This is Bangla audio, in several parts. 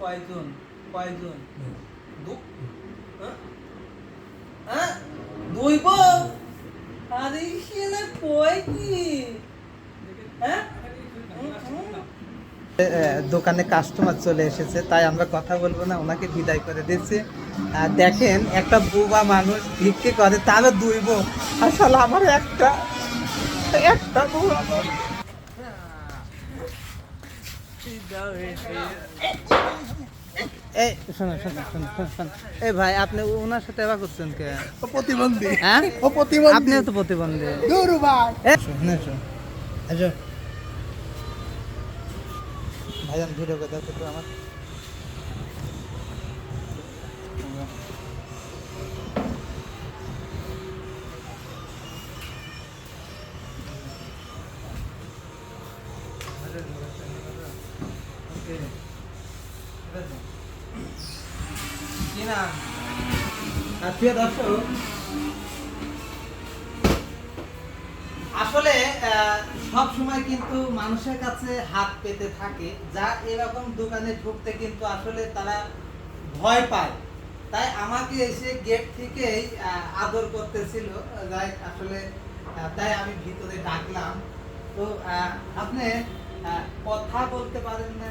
কয়জন? কয়জন? হ্যাঁ? হ্যাঁ? দুই হ্যাঁ। দোকানে কাস্টমার চলে এসেছে, তাই আমরা কথা বলব না, ওনাকে বিদায় করে দিচ্ছি। আর দেখেন, একটা বুবা মানুষ ভিক্ষে করে, তারও দুই বউ। আসলে আমার একটা একটা বউ এই শোনো শোনো শোনো এই ভাই আপনি ওনার সাথে এবার করছেন কে? ও প্রতিবন্ধী। হ্যাঁ? ও প্রতিবন্ধী। আপনিও তো প্রতিবন্ধী। দূর ভাই। শোনো, শোনো। আচ্ছা। ভাইজান ভিডিও কথা তো আমার। আসলে সব সময় কিন্তু মানুষের কাছে হাত পেতে থাকে। যা এরকম দোকানে ঢুকতে কিন্তু আসলে তারা ভয় পায়। তাই আমাকে এসে গেট থেকেই আদর করতেছিল। যাই, আসলে তাই আমি ভিতরে ডাকলাম। তো আপনি কথা বলতে পারেন না?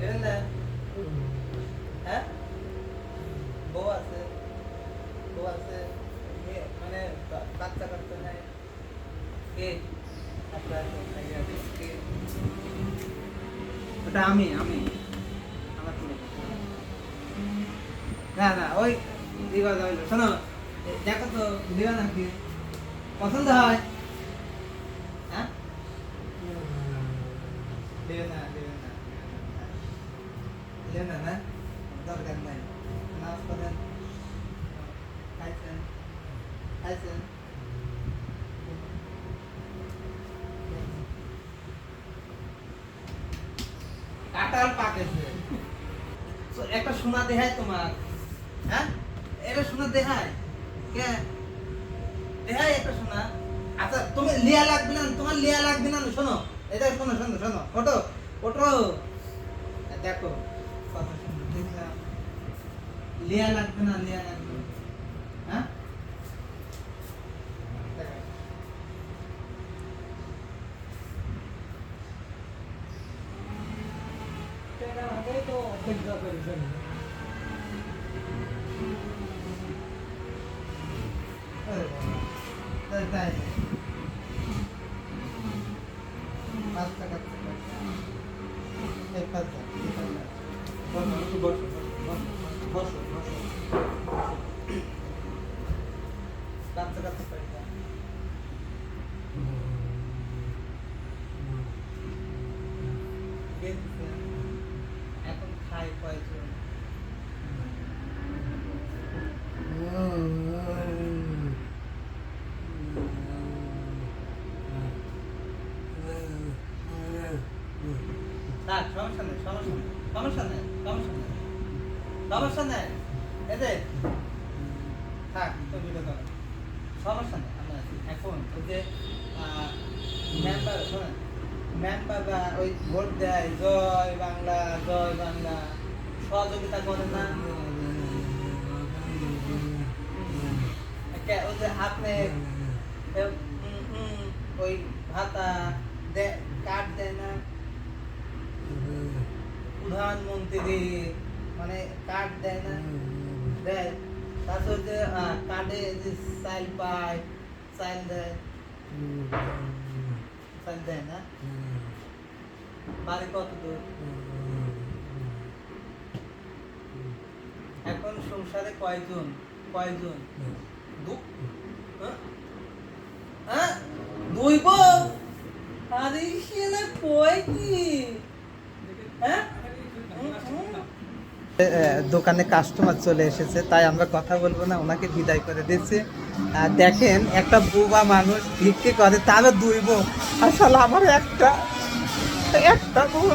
নেবেন হ্যাঁ বউ আছে বউ আছে মানে বাচ্চা কাচ্চা নাই। কে? আপনার ওটা আমি আমি। আমার না না, ওই দিবা যাবে শোনো দেখো তো, দিবা নাকি পছন্দ হয়? হ্যাঁ? দেবে না দেবে না দেবে না দরকার নাই নামাজ পড়েন খাইছেন খাইছেন কাঁঠাল পাকেছে একটা সোনা দেখায় তোমার হ্যাঁ? এটা সোনা দেখায় কে? দেখায় একটা সোনা? আচ্ছা তুমি লিয়া লাগবে না, তোমার লিয়া লাগবে না, শোনো। এটা শোনো শোনো শোনো। ওটো ওটো দেখো। লিয়া লাগবে না লিয়া লাগবে না। হ্যাঁ দেখো। আরে বাবা। তাই তাই। বাচ্চা কাচ্চা কাচ্চা। এই বাচ্চা, এই বাচ্চা। বসো, একটু বসো, বসো, বসো, বসো, বসো। বাচ্চা কাচ্চা কাচ্চা। কে দিছে? এখন খায় কয়জন থাক সমস্যা নেই সমস্যা নেই সমস্যা নেই সমস্যা নেই সমস্যা নেই এতে থাক তো ভিডিও করো সমস্যা নেই, আমরা এখন ওই যে মেম্বার শোনেন মেম্বাররা ওই ভোট দেয়, জয় বাংলা জয় বাংলা, সহযোগিতা করে না? ওই যে আপনি ওই ভাতা কার্ড দেয় না? প্রধানমন্ত্রী মানে কার্ড দেয় না? দেয়। তারপর যে চাইল দেয়। দেয় না? বাড়ি কত দূর? এখন সংসারে কয়জন? কয়জন? হ্যাঁ? হ্যাঁ? দুই বউ আরে কয় কি? হ্যাঁ? দোকানে কাস্টমার চলে এসেছে, তাই আমরা কথা বলব না, ওনাকে বিদায় করে দিচ্ছি। দেখেন, একটা বুবা মানুষ ভিক্ষে করে, তারও দুই বউ আসলে আমার একটা একটা বউ